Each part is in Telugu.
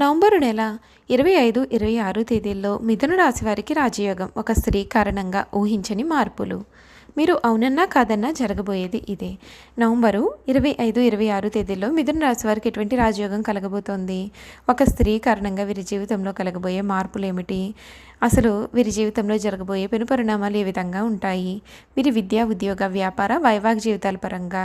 నవంబరు నెల ఇరవై ఐదు ఇరవై ఆరు తేదీల్లో మిథున రాశి వారికి రాజయోగం. ఒక స్త్రీ కారణంగా ఊహించని మార్పులు. మీరు అవునన్నా కాదన్నా జరగబోయేది ఇదే. నవంబరు ఇరవై ఐదు ఇరవై ఆరు తేదీల్లో మిథున రాశి వారికి ఎటువంటి రాజయోగం కలగబోతోంది? ఒక స్త్రీ కారణంగా వీరి జీవితంలో కలగబోయే మార్పులు ఏమిటి అసలు వీరి జీవితంలో జరగబోయే పెను పరిణామాలు ఏ విధంగా ఉంటాయి? వీరి విద్యా ఉద్యోగ వ్యాపార వైవాహిక జీవితాల పరంగా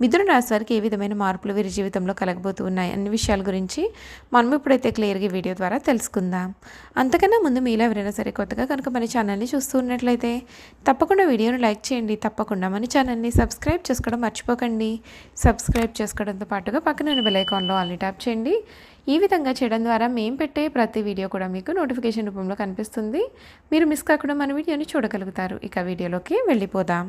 మిథున రాశి వారికి ఏ విధమైన మార్పులు వీరి జీవితంలో కలగబోతూ ఉన్నాయి అన్ని విషయాల గురించి మనం ఇప్పుడైతే క్లియర్గా వీడియో ద్వారా తెలుసుకుందాం. అంతకన్నా ముందు మీలో ఎవరైనా సరే కొత్తగా కనుక మన ఛానల్ని చూస్తూ ఉన్నట్లయితే తప్పకుండా వీడియోను లైక్ చేయండి. తప్పకుండా మన ఛానల్ని సబ్స్క్రైబ్ చేసుకోవడం మర్చిపోకండి. సబ్స్క్రైబ్ చేసుకోవడంతో పాటుగా పక్కన బెల్ ఐకాన్లో ఆల్ని ట్యాప్ చేయండి. ఈ విధంగా చేయడం ద్వారా మేము పెట్టే ప్రతి వీడియో కూడా మీకు నోటిఫికేషన్ రూపంలో కనిపిస్తుంది. మీరు మిస్ కాకుండా మన వీడియోని చూడగలుగుతారు. ఇక వీడియోలోకి వెళ్ళిపోదాం.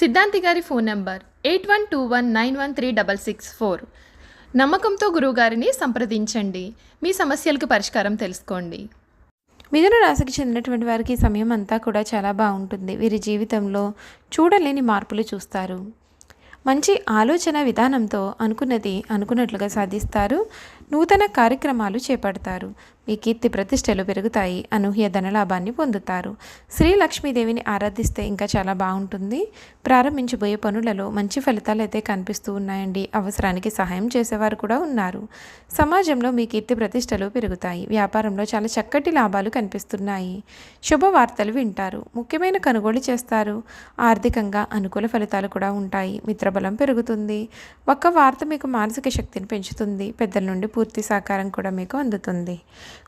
సిద్ధాంతి గారి phone number eight one two one nine one three double six four. నమ్మకంతో గురువుగారిని సంప్రదించండి. మీ సమస్యలకు పరిష్కారం తెలుసుకోండి. మిథున రాశికి చెందినటువంటి వారికి ఈ సమయం అంతా కూడా చాలా బాగుంటుంది. వీరి జీవితంలో చూడలేని మార్పులు చూస్తారు. మంచి ఆలోచన విధానంతో అనుకున్నది అనుకున్నట్లుగా సాధిస్తారు. నూతన కార్యక్రమాలు చేపడతారు. మీ కీర్తి ప్రతిష్టలు పెరుగుతాయి. అనూహ్య ధనలాభాన్ని పొందుతారు. శ్రీ లక్ష్మీదేవిని ఆరాధిస్తే ఇంకా చాలా బాగుంటుంది. ప్రారంభించబోయే పనులలో మంచి ఫలితాలు అయితే కనిపిస్తూ ఉన్నాయండి. అవసరానికి సహాయం చేసేవారు కూడా ఉన్నారు. సమాజంలో మీ కీర్తి ప్రతిష్టలు పెరుగుతాయి. వ్యాపారంలో చాలా చక్కటి లాభాలు కనిపిస్తున్నాయి. శుభవార్తలు వింటారు. ముఖ్యమైన కొనుగోలు చేస్తారు. ఆర్థికంగా అనుకూల ఫలితాలు కూడా ఉంటాయి. మిత్రబలం పెరుగుతుంది. ఒక్క వార్త మీకు మానసిక శక్తిని పెంచుతుంది. పెద్దల నుండి పూర్తి సహకారం కూడా మీకు అందుతుంది.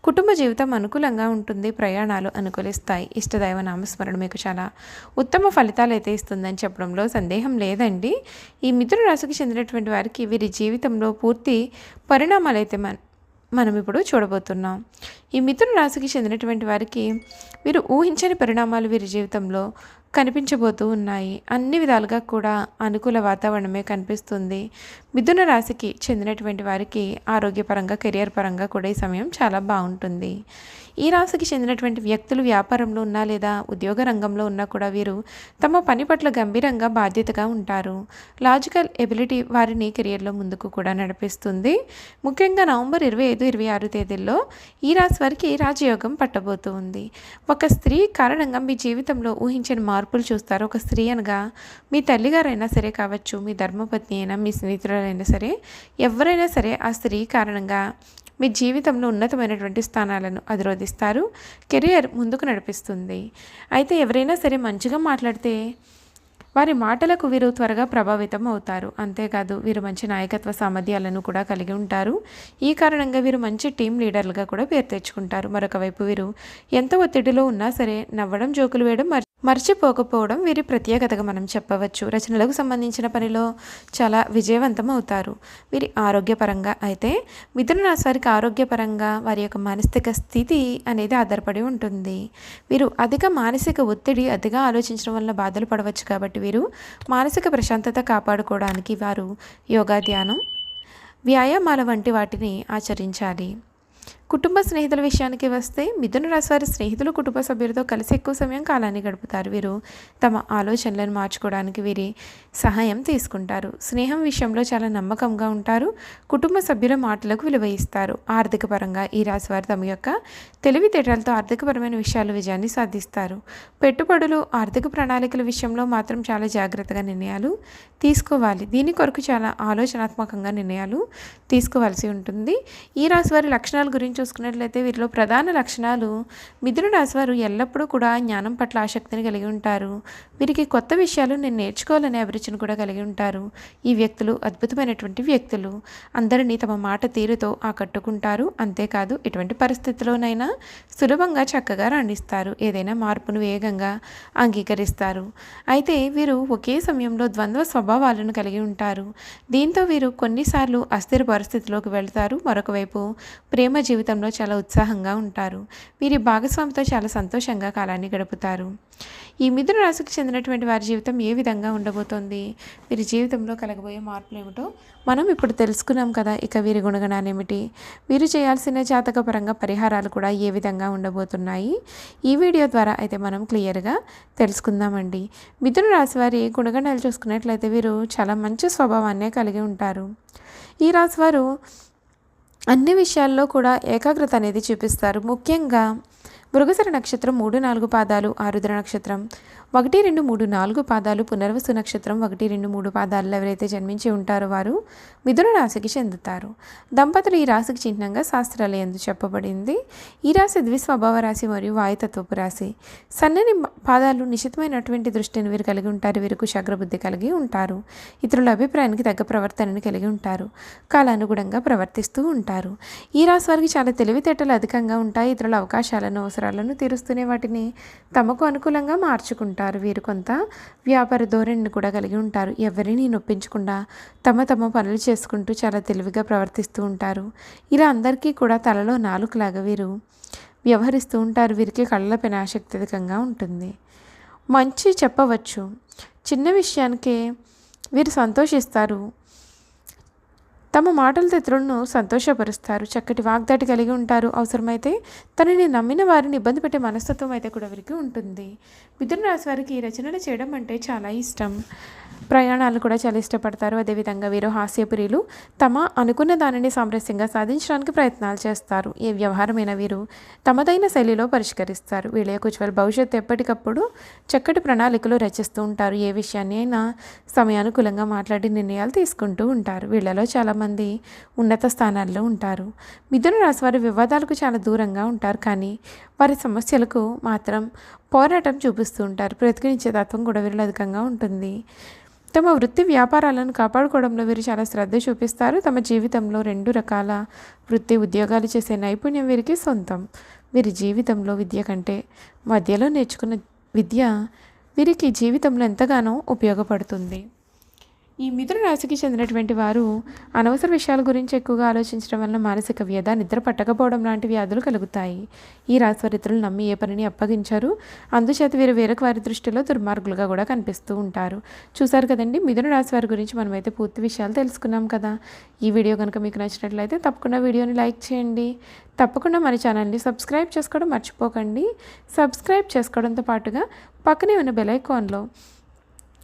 కుటుంబ జీవితం అనుకూలంగా ఉంటుంది ప్రయాణాలు అనుకూలిస్తాయి. ఇష్టదైవ నామస్మరణ మీకు చాలా ఉత్తమ ఫలితాలు అయితే ఇస్తుందని చెప్పడంలో సందేహం లేదండి. ఈ మిథున రాశికి చెందినటువంటి వారికి వీరి జీవితంలో పూర్తి పరిణామాలు అయితే మనం ఇప్పుడు చూడబోతున్నాం. ఈ మిథున రాశికి చెందినటువంటి వారికి వీరు ఊహించని పరిణామాలు వీరి జీవితంలో కనిపించబోతూ ఉన్నాయి. అన్ని విధాలుగా కూడా అనుకూల వాతావరణమే కనిపిస్తుంది. మిథున రాశికి చెందినటువంటి వారికి ఆరోగ్యపరంగా కెరియర్ పరంగా కూడా ఈ సమయం చాలా బాగుంటుంది. ఈ రాశికి చెందినటువంటి వ్యక్తులు వ్యాపారంలో ఉన్నా లేదా ఉద్యోగ రంగంలో ఉన్నా కూడా వీరు తమ పని పట్ల గంభీరంగా బాధ్యతగా ఉంటారు. లాజికల్ ఎబిలిటీ వారిని కెరియర్లో ముందుకు కూడా నడిపిస్తుంది. ముఖ్యంగా నవంబర్ ఇరవై ఐదు ఇరవై ఆరు తేదీల్లో ఈ రాశి వారికి రాజయోగం పట్టబోతూ ఉంది ఒక స్త్రీ కారణంగా మీ జీవితంలో ఊహించని మార్పులు చూస్తారు. ఒక స్త్రీ అనగా మీ తల్లిగారైనా సరే కావచ్చు మీ ధర్మపత్ని అయినా మీ స్నేహితురాలైనా సరే ఎవరైనా సరే ఆ స్త్రీ కారణంగా మీ జీవితంలో ఉన్నతమైనటువంటి స్థానాలను అధిరోధిస్తారు. కెరియర్ ముందుకు నడిపిస్తుంది. అయితే ఎవరైనా సరే మంచిగా మాట్లాడితే వారి మాటలకు వీరు త్వరగా ప్రభావితం అవుతారు. అంతేకాదు వీరు మంచి నాయకత్వ సామర్థ్యాలను కూడా కలిగి ఉంటారు. ఈ కారణంగా వీరు మంచి టీం లీడర్లుగా కూడా పేరు తెచ్చుకుంటారు. మరొక వైపు వీరు ఎంత ఒత్తిడిలో ఉన్నా సరే నవ్వడం జోకులు వేయడం మర్చిపోకపోవడం వీరి ప్రత్యేకతగా మనం చెప్పవచ్చు. రచనలకు సంబంధించిన పనిలో చాలా విజయవంతం అవుతారు వీరి ఆరోగ్యపరంగా అయితే మిథున రాశి వారికి ఆరోగ్యపరంగా వారి యొక్క మానసిక స్థితి అనేది ఆధారపడి ఉంటుంది. వీరు అధిక మానసిక ఒత్తిడి అతిగా ఆలోచించడం వల్ల బాధలు పడవచ్చు కాబట్టి వీరు మానసిక ప్రశాంతత కాపాడుకోవడానికి వారు యోగా ధ్యానం వ్యాయామాల వంటి వాటిని ఆచరించాలి. కుటుంబ స్నేహితుల విషయానికి వస్తే మిథున రాశి వారి స్నేహితులు కుటుంబ సభ్యులతో కలిసి ఎక్కువ సమయం కాలాన్ని గడుపుతారు. వీరు తమ ఆలోచనలను మార్చుకోవడానికి వీరి సహాయం తీసుకుంటారు. స్నేహం విషయంలో చాలా నమ్మకంగా ఉంటారు. కుటుంబ సభ్యుల మాటలకు విలువ ఇస్తారు. ఆర్థిక పరంగా ఈ రాశి వారు తమ యొక్క తెలివితేటలతో ఆర్థికపరమైన విషయాలు విజయాన్ని సాధిస్తారు. పెట్టుబడులు ఆర్థిక ప్రణాళికల విషయంలో మాత్రం చాలా జాగ్రత్తగా నిర్ణయాలు తీసుకోవాలి. దీని కొరకు చాలా ఆలోచనాత్మకంగా నిర్ణయాలు తీసుకోవాల్సి ఉంటుంది. ఈ రాశి వారి లక్షణాల గురించి చూసుకున్నట్లయితే వీరిలో ప్రధాన లక్షణాలు మిథున రాశి వారు ఎల్లప్పుడూ కూడా జ్ఞానం పట్ల ఆసక్తిని కలిగి ఉంటారు. వీరికి కొత్త విషయాలు నేను నేర్చుకోవాలనే అభిరుచిని కూడా కలిగి ఉంటారు. ఈ వ్యక్తులు అద్భుతమైనటువంటి వ్యక్తులు. అందరినీ తమ మాట తీరుతో ఆకట్టుకుంటారు. అంతేకాదు ఎటువంటి పరిస్థితిలోనైనా సులభంగా చక్కగా రాణిస్తారు. ఏదైనా మార్పును వేగంగా అంగీకరిస్తారు. అయితే వీరు ఒకే సమయంలో ద్వంద్వ స్వభావాలను కలిగి ఉంటారు. దీంతో వీరు కొన్నిసార్లు అస్థిర పరిస్థితిలోకి వెళ్తారు. మరొక వైపు ప్రేమ జీవితంలో చాలా ఉత్సాహంగా ఉంటారు. వీరి భాగస్వామితో చాలా సంతోషంగా కాలాన్ని గడుపుతారు. ఈ మిథున రాశికి చెందినటువంటి వారి జీవితం ఏ విధంగా ఉండబోతోంది? వీరి జీవితంలో కలగబోయే మార్పులు ఏమిటో మనం ఇప్పుడు తెలుసుకున్నాం కదా. ఇక వీరి గుణగణాలు ఏమిటి వీరు చేయాల్సిన జాతకపరంగా పరిహారాలు కూడా ఏ విధంగా ఉండబోతున్నాయి? ఈ వీడియో ద్వారా అయితే మనం క్లియర్గా తెలుసుకుందామండి. మిథున రాశి వారి గుణగణాలు చూసుకున్నట్లయితే వీరు చాలా మంచి స్వభావాన్నే కలిగి ఉంటారు. ఈ రాశి వారు అన్ని విషయాల్లో కూడా ఏకాగ్రత అనేది చూపిస్తారు. ముఖ్యంగా మృగశిర నక్షత్రం మూడు నాలుగు పాదాలు ఆరుద్ర నక్షత్రం ఒకటి రెండు మూడు నాలుగు పాదాలు పునర్వసు నక్షత్రం ఒకటి రెండు మూడు పాదాలు ఎవరైతే జన్మించి ఉంటారో వారు మిథున రాశికి చెందుతారు. దంపతులు ఈ రాశికి చిహ్నంగా శాస్త్రాలు ఎందు చెప్పబడింది. ఈ రాశి ద్విస్వభావ రాశి మరియు వాయుతత్వపు రాశి. సన్నని పాదాలు నిశితమైనటువంటి దృష్టిని వీరు కలిగి ఉంటారు వీరు శగ్రబుద్ధి కలిగి ఉంటారు ఇతరుల అభిప్రాయానికి తగ్గ ప్రవర్తనను కలిగి ఉంటారు కాలానుగుణంగా ప్రవర్తిస్తూ ఉంటారు. ఈ రాశి వారికి చాలా తెలివితేటలు అధికంగా ఉంటాయి ఇతరుల అవకాశాలను అవసరాలను తీరుస్తూనే వాటిని తమకు అనుకూలంగా మార్చుకుంటారు. వీరు కొంత వ్యాపార ధోరణిని కూడా కలిగి ఉంటారు. ఎవరిని నొప్పించకుండా తమ తమ పనులు చేసుకుంటూ చాలా తెలివిగా ప్రవర్తిస్తూ ఉంటారు. ఇలా అందరికీ కూడా తలలో నాలుగులాగా వీరు వ్యవహరిస్తూ ఉంటారు. వీరికి కళ్ళపైన ఆసక్తి అధికంగా ఉంటుంది. మంచి చెప్పవచ్చు. చిన్న విషయానికే వీరు సంతోషిస్తారు. తమ మాటలతో ఇతరులను సంతోషపరుస్తారు. చక్కటి వాగ్దాటి కలిగి ఉంటారు. అవసరమైతే తనని నమ్మిన వారిని ఇబ్బంది పెట్టే మనస్తత్వం అయితే కూడా వీరికి ఉంటుంది. మిథున రాశి వారికి ఈ రచనలు చేయడం అంటే చాలా ఇష్టం. ప్రయాణాలు కూడా చాలా ఇష్టపడతారు. అదేవిధంగా వీరు హాస్యప్రియులు తమ అనుకున్న దానిని సామరస్యంగా సాధించడానికి ప్రయత్నాలు చేస్తారు. ఏ వ్యవహారమైన వీరు తమదైన శైలిలో పరిష్కరిస్తారు. వీళ్ళ యొక్క ఉజ్వల భవిష్యత్తు ఎప్పటికప్పుడు చక్కటి ప్రణాళికలు రచిస్తూ ఉంటారు. ఏ విషయాన్ని అయినా సమయానుకూలంగా మాట్లాడి నిర్ణయాలు తీసుకుంటూ ఉంటారు. వీళ్ళలో చాలామంది ఉన్నత స్థానాల్లో ఉంటారు. మిథున రాశి వారి వివాదాలకు చాలా దూరంగా ఉంటారు. కానీ వారి సమస్యలకు మాత్రం పోరాటం చూపిస్తూ ఉంటారు. ప్రతిఘటించే తత్వం కూడా వీరిలో అధికంగా ఉంటుంది. తమ వృత్తి వ్యాపారాలను కాపాడుకోవడంలో వీరు చాలా శ్రద్ధ చూపిస్తారు. తమ జీవితంలో రెండు రకాల వృత్తి ఉద్యోగాలు చేసే నైపుణ్యం వీరికి సొంతం. వీరి జీవితంలో విద్య కంటే మధ్యలో నేర్చుకున్న విద్య వీరికి జీవితంలో ఎంతగానో ఉపయోగపడుతుంది. ఈ మిథున రాశికి చెందినటువంటి వారు అనవసర విషయాల గురించి ఎక్కువగా ఆలోచించడం వల్ల మానసిక వ్యధ నిద్ర పట్టకపోవడం లాంటి వ్యాధులు కలుగుతాయి. ఈ రాశి వారి నమ్మి ఏ పనిని అప్పగించారు. అందుచేత వీరు వేరొక వారి దృష్టిలో దుర్మార్గులుగా కూడా కనిపిస్తూ ఉంటారు. చూసారు కదండి మిథున రాశి వారి గురించి మనమైతే పూర్తి విషయాలు తెలుసుకున్నాం కదా. ఈ వీడియో కనుక మీకు నచ్చినట్లయితే తప్పకుండా వీడియోని లైక్ చేయండి. తప్పకుండా మన ఛానల్ని సబ్స్క్రైబ్ చేసుకోవడం మర్చిపోకండి. సబ్స్క్రైబ్ చేసుకోవడంతో పాటుగా పక్కనే ఉన్న బెల్ ఐకాన్లో